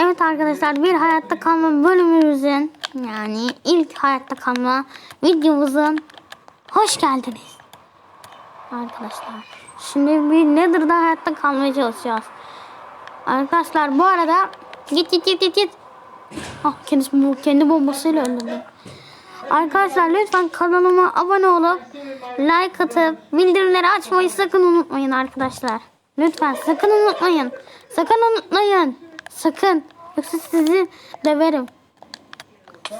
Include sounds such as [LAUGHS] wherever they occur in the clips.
Evet arkadaşlar bir hayatta kalma bölümümüzün yani ilk hayatta kalma videomuzun hoş geldiniz. Arkadaşlar şimdi bir Nether'da hayatta kalmaya çalışacağız. Arkadaşlar bu arada git git git git git. Ah kendisi kendi bombasıyla öldürdü. Arkadaşlar lütfen kanalıma abone olup like atıp bildirimleri açmayı sakın unutmayın arkadaşlar. Lütfen sakın unutmayın. Sakın unutmayın. Sakın. Yoksa sizi döverim.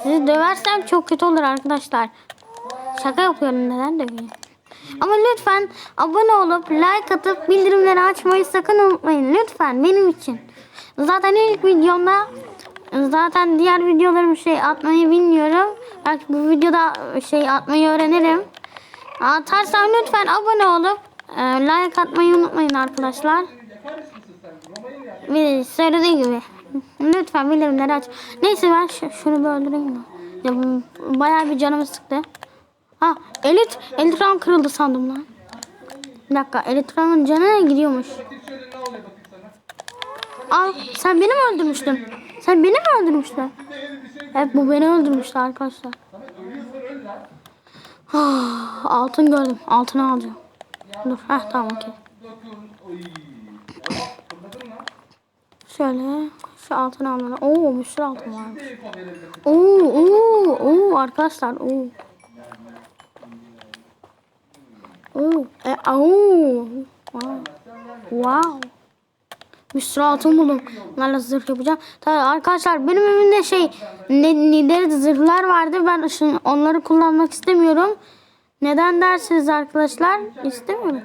Sizi döversem çok kötü olur arkadaşlar. Şaka yapıyorum neden döveyim. Ama lütfen abone olup like atıp bildirimleri açmayı sakın unutmayın. Lütfen benim için. Zaten ilk videomda zaten diğer videolarım şey atmayı bilmiyorum. Belki bu videoda şey atmayı öğrenirim. Atarsam lütfen abone olup e, like atmayı unutmayın arkadaşlar. Söylediği gibi. Lütfen bildirimleri aç. Neyse ben şu, şunu bir öldüreyim mi? Ya, bayağı bir canımı sıktı. Ha elit elitram kırıldı sandım lan. Bir dakika elitramın canı gidiyormuş. Al sen beni mi öldürmüştün? Sen beni mi öldürmüştün? Evet bu beni öldürmüştü arkadaşlar. Ah, altın gördüm. Altını alacağım. Dur. Heh tamam okey. Şöyle şu altını almalı. Oo bir sürü altın varmış. Oo oo oo arkadaşlar oo. Oo e, oo. Wow. wow. Bir sürü altın buldum. Bunlarla zırh yapacağım. Tabii arkadaşlar benim evimde şey ne, nideri zırhlar vardı. Ben şimdi onları kullanmak istemiyorum. Neden dersiniz arkadaşlar? İstemiyorum.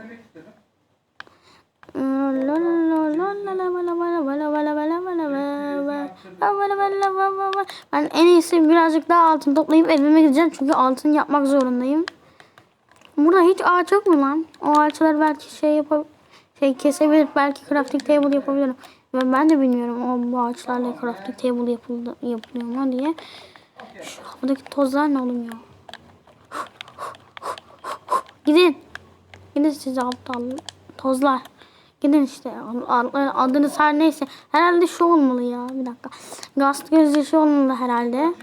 Ben en iyisi birazcık daha altın toplayıp evime gideceğim. Çünkü altın yapmak zorundayım. Burada hiç ağaç yok mu lan? O ağaçları belki şey yapabilir şey kesebilir belki crafting table yapabilirim. Ve ben de bilmiyorum o bu ağaçlarla crafting table yapıldı, yapılıyor mu diye. Şu havadaki tozlar ne ya? Gidin. Gidin size aptal tozlar. Gidin işte. Adınız her neyse. Herhalde şu olmalı ya. Bir dakika. Gast gözyaşı olmalı herhalde.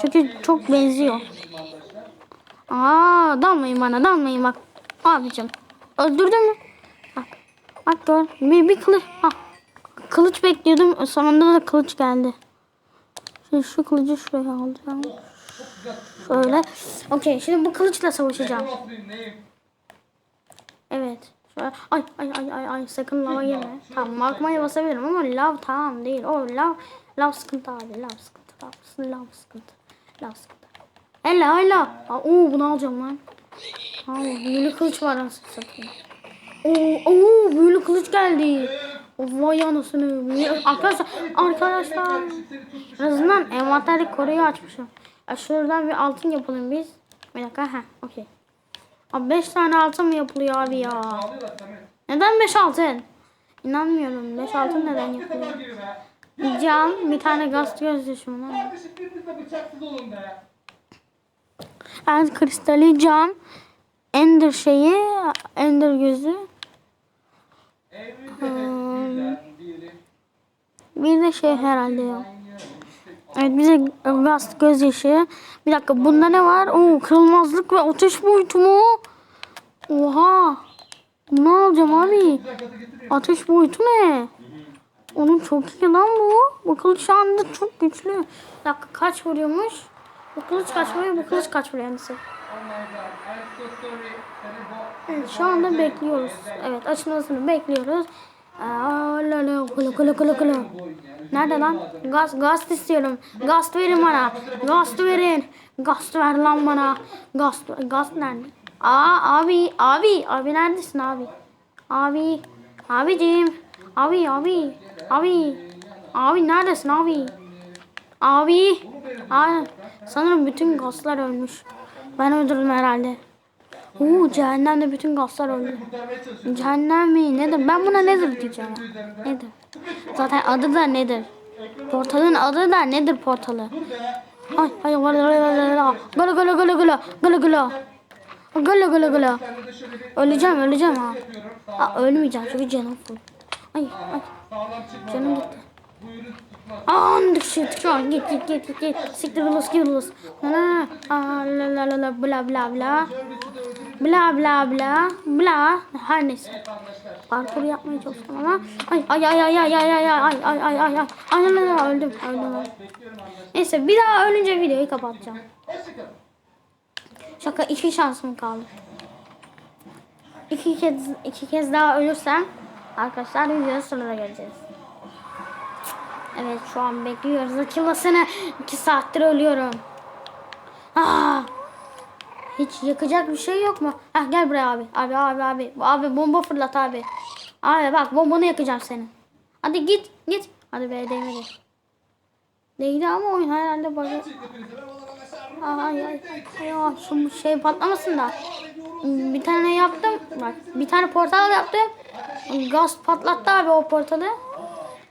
Çünkü çok benziyor. Aa, dalmayın bana dalmayın bak. Abicim. Öldürdün mü? Bak. Bak gör. Bir, bir kılıç. Ha. Kılıç bekliyordum. Sonunda da kılıç geldi. Şimdi şu kılıcı şuraya alacağım. Şöyle. Okey. Şimdi bu kılıçla savaşacağım. Evet. Ay ay ay ay ay sakın lava girme. [LAUGHS] Tamam magmaya basabilirim ama lav tamam değil. O lav lav sıkıntı abi. Lav sıkıntı. Lav, lav sıkıntı. Lav sıkıntı. Ella. Aa, Oo bunu alacağım lan. Aa, büyülü kılıç var nasıl satayım. Oo, oo büyülü kılıç geldi. Vay anasını. Büyülü- Arkadaşlar arkadaşlar. En azından envanteri koruyu açmışım. Ya şuradan bir altın yapalım biz. Bir dakika ha okey. Abi 5 tane altın mı yapılıyor abi ya? Neden 5 altın? İnanmıyorum. 5 altın neden yapılıyor? Bir cam, bir tane gaz gözyaşı mı lan? Kardeşim de bıçaksız olun be. Ben kristali cam, ender şeyi, ender gözü. Biri. Bir de şey herhalde ya. Evet bize gaz gözyaşı. Bir dakika bunda ne var? Oo kırılmazlık ve ateş boyutu mu? Oha. Ne alacağım abi? Ateş boyutu ne? Onun çok iyi lan bu. Bu kılıç şu anda çok güçlü. Bir dakika kaç vuruyormuş? Bu kılıç kaç vuruyor? Bu kılıç kaç vuruyor bu Evet, şu anda bekliyoruz. Evet açılmasını bekliyoruz. La, kula kula kula kula. Nerede lan? Gaz, gaz istiyorum. Gaz verin bana. Gaz verin. Gaz ver lan bana. Gaz, gaz nerede? Aa abi, abi, abi neredesin abi? Abi, abicim. Abi, abi, abi. Abi neredesin abi? Abi. Abi. Sanırım bütün gazlar ölmüş. Ben öldürdüm herhalde. Oo cehennemde bütün gazlar öldü. Cehennem mi? Nedir? Ben buna nedir diyeceğim. Nedir? Zaten adı da nedir? Portalın adı da nedir portalı? Ay ay gala gala gala gala gala gala gala gala gala gala gala Öleceğim öleceğim ha. Aa, ölmeyeceğim çünkü canım full. Ay ay canım gitti. Buyurun tutmaz. An dışı dışı git git git git git. Siktir ulus git ulus. Na na Aa, la la la la bla bla bla. Bla bla bla bla. Her neyse. Parkur yapmaya çalışıyorum ama. Ay ay ay ay ay ay ay ay ay ay ay ay ay. Ay ay öldüm öldüm. Neyse bir daha ölünce videoyu kapatacağım. Şaka iki şansım kaldı. İki kez iki kez daha ölürsem arkadaşlar videonun sonuna geleceğiz. Evet şu an bekliyoruz açılmasını. iki saattir ölüyorum. Aa, hiç yakacak bir şey yok mu? Ah gel buraya abi. Abi abi abi. Abi bomba fırlat abi. Abi bak bombanı yakacağım senin. Hadi git git. Hadi be değmedi. Değdi ama oyun herhalde bozuldu. Ay ay ay şu şey patlamasın da. Bir tane yaptım. Bak bir tane portal yaptım. Gaz patlattı abi o portalı.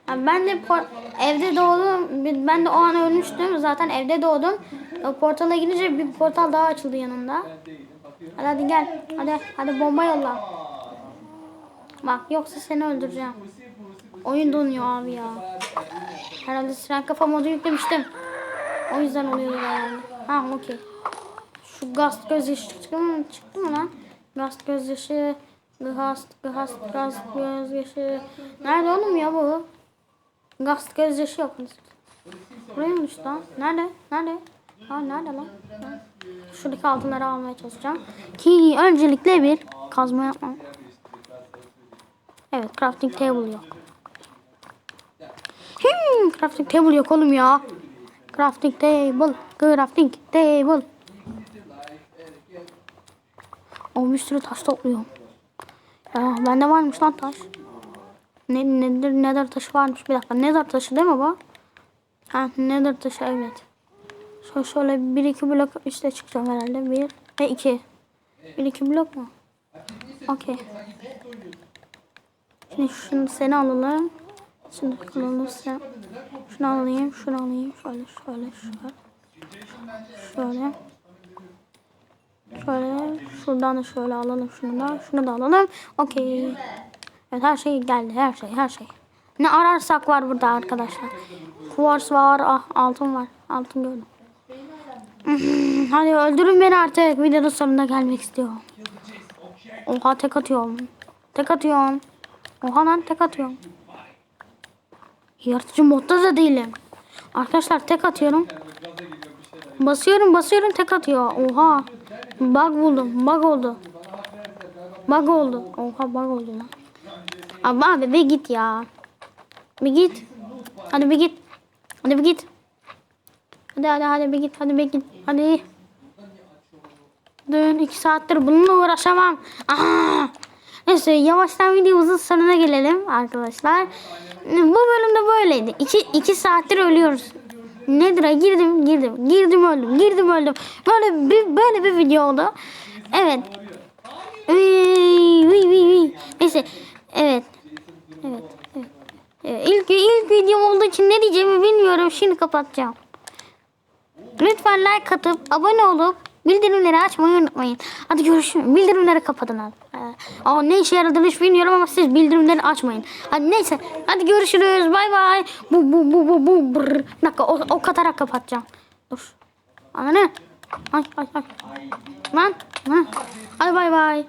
Abi ben de por- evde doğdum. Ben de o an ölmüştüm. Zaten evde doğdum. O portala gidince bir portal daha açıldı yanında. Hadi hadi gel. Hadi hadi bomba yolla. Bak yoksa seni öldüreceğim. Oyun donuyor abi ya. Herhalde siren kafa modu yüklemiştim. O yüzden oluyor herhalde. Ha okey. Şu gaz gözyaşı çıktı mı, çıktı mı lan? Gaz gözyaşı, gaz, gaz, gaz gözyaşı. Nerede oğlum ya bu? Gaz gözyaşı yok. Buraymış lan. Nerede? Nerede? Ha nerede lan? Şuradaki altınları almaya çalışacağım. Ki öncelikle bir kazma yapmam. Evet crafting table yok. Hmm, crafting table yok oğlum ya. Crafting table. Crafting table. O bir sürü taş topluyorum. Ya bende varmış lan taş. Ne, nedir nether taşı varmış. Bir dakika nether taşı değil mi bu? Ha nether taşı evet. Şöyle, şöyle bir iki blok üstte çıkacağım herhalde. Bir ve iki. Bir iki blok mu? Okey. Şimdi şunu seni alalım. Şimdi sen. Şunu alayım, şunu alayım. Şöyle, şöyle, şöyle. Şöyle. Şöyle, şuradan da şöyle alalım şunu da. Şunu da alalım. Okey. Evet her şey geldi. Her şey, her şey. Ne ararsak var burada arkadaşlar. Quartz var, ah, altın var. Altın gördüm. [LAUGHS] Hadi öldürün beni artık. Videonun sonuna gelmek istiyorum. Oha tek atıyorum. Tek atıyorum. Oha lan tek atıyorum. Yaratıcı modda da değilim. Arkadaşlar tek atıyorum. Basıyorum basıyorum tek atıyor. Oha. Bug buldum. Bug oldu. Bug oldu. Oha bug oldu lan. Abi abi bir git ya. Bir git. Hadi bir git. Hadi bir git. Hadi hadi hadi bir git. Hadi bir git. Hadi. Dön iki saattir bununla uğraşamam. Aa! Neyse yavaştan videomuzun sonuna gelelim arkadaşlar. Bu bölümde böyleydi. İki, iki saattir ölüyoruz. Nedir'a girdim girdim girdim öldüm girdim öldüm. Böyle bir böyle bir video oldu. Evet. Neyse. Evet. Evet. evet. İlk, ilk videom olduğu için ne diyeceğimi bilmiyorum. Şimdi kapatacağım. Lütfen like atıp abone olup bildirimleri açmayı unutmayın. Hadi görüşürüz. Bildirimleri kapatın. Ee, Aa, ne işe yaradığını hiç bilmiyorum ama siz bildirimleri açmayın. Hadi neyse. Hadi görüşürüz. Bay bay. Bu bu bu bu bu. Brr. Bir dakika o, o katarak kapatacağım. Dur. Anne. Ay ay ay. Lan. Lan. Hadi bay bay.